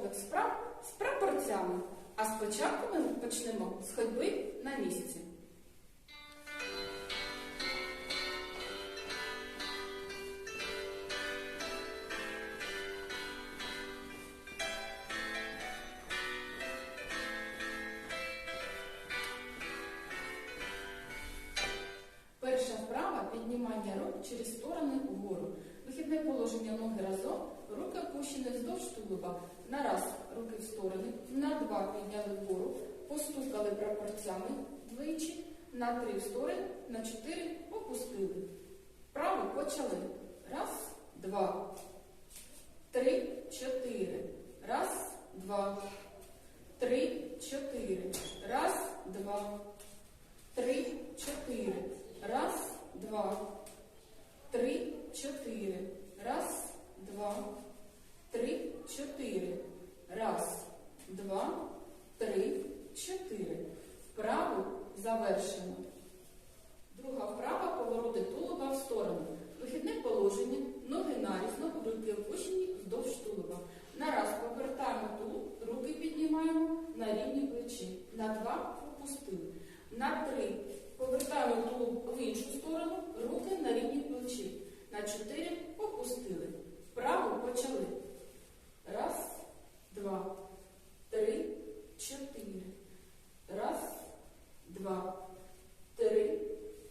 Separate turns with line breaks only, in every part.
комплекс справ з прапорцями. А спочатку ми почнемо з ходьби на місці. Перша вправа піднімання рук через сторони вгору. Вихідне положення ноги разом, руки опущені вздовж. На раз руки в сторони, на два підняли вгору, постукали прапорцями двічі, на три в сторони, на чотири опустили. Право почали. Раз, два, три, чотири. Раз, два, три, чотири. Раз, два, три, чотири. Раз, два, три, чотири. Раз, два, три, чотири. Раз, два, три, чотири. Вправу завершено. Друга вправа повороти тулуба в сторону. Вихідне положення, ноги нарізно, руки опущені вздовж тулуба. На раз повертаємо тулуб, руки піднімаємо на рівні плечі. На два опустили. На три повертаємо тулуб в іншу сторону, руки на рівні плечі. На чотири опустили. Вправо почали. Раз, два, три, чотири. Раз, два, три,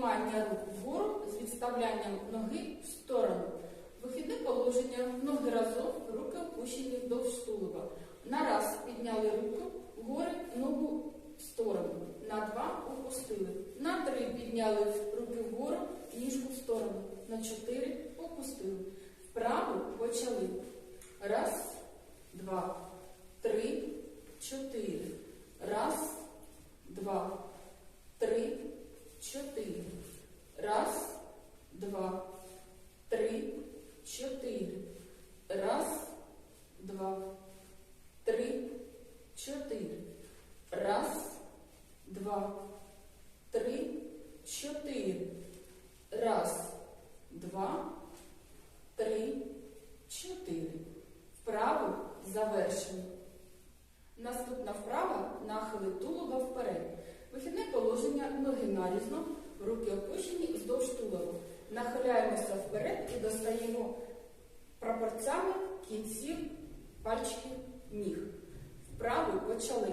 піднімання рук вгору з відставлянням ноги в сторону. Вихідне положення, ноги разом, руки опущені вдовж тулуба. На раз підняли руку вгори, ногу в сторону. На два опустили. На три підняли руки вгору, ніжку в сторону. На чотири опустили. Вправо почали. Раз, два, три, чотири. Раз, два, три, чотири. Раз, два, три, чотири. Раз, два, три, чотири. Раз, два, три, чотири. Раз, два, три, чотири. Вправо завершено. Наступна вправа нахили тулуба вперед. Вихідне положення ноги нарізно, руки опущені вздовж тулуба. Нахиляємося вперед і достаємо прапорцями кінців пальчиків ніг. Вправо почали.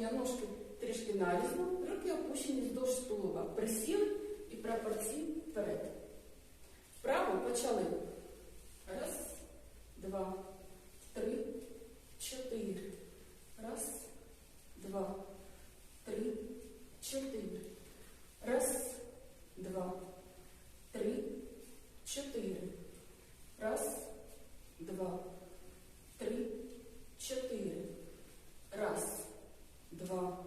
ножки трішки нарізно, руки опущені вздовж тулуба. Присіли і прапорці вперед. Вправо почали. Раз, два, три, чотири. Раз, два, три, чотири. Раз, два, три, чотири. Раз, два, три, чотири. Раз, два,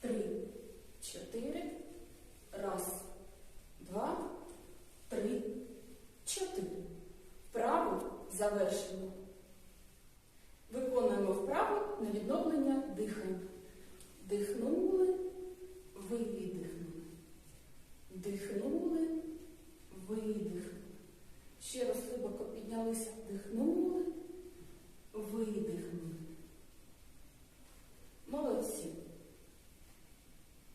три, чотири. Раз, два, три, чотири. Вправо завершено. Виконуємо вправу на відновлення дихання. Дихнули, видихнули. Дихнули, видихнули. Ще раз глибоко піднялися, дихнули.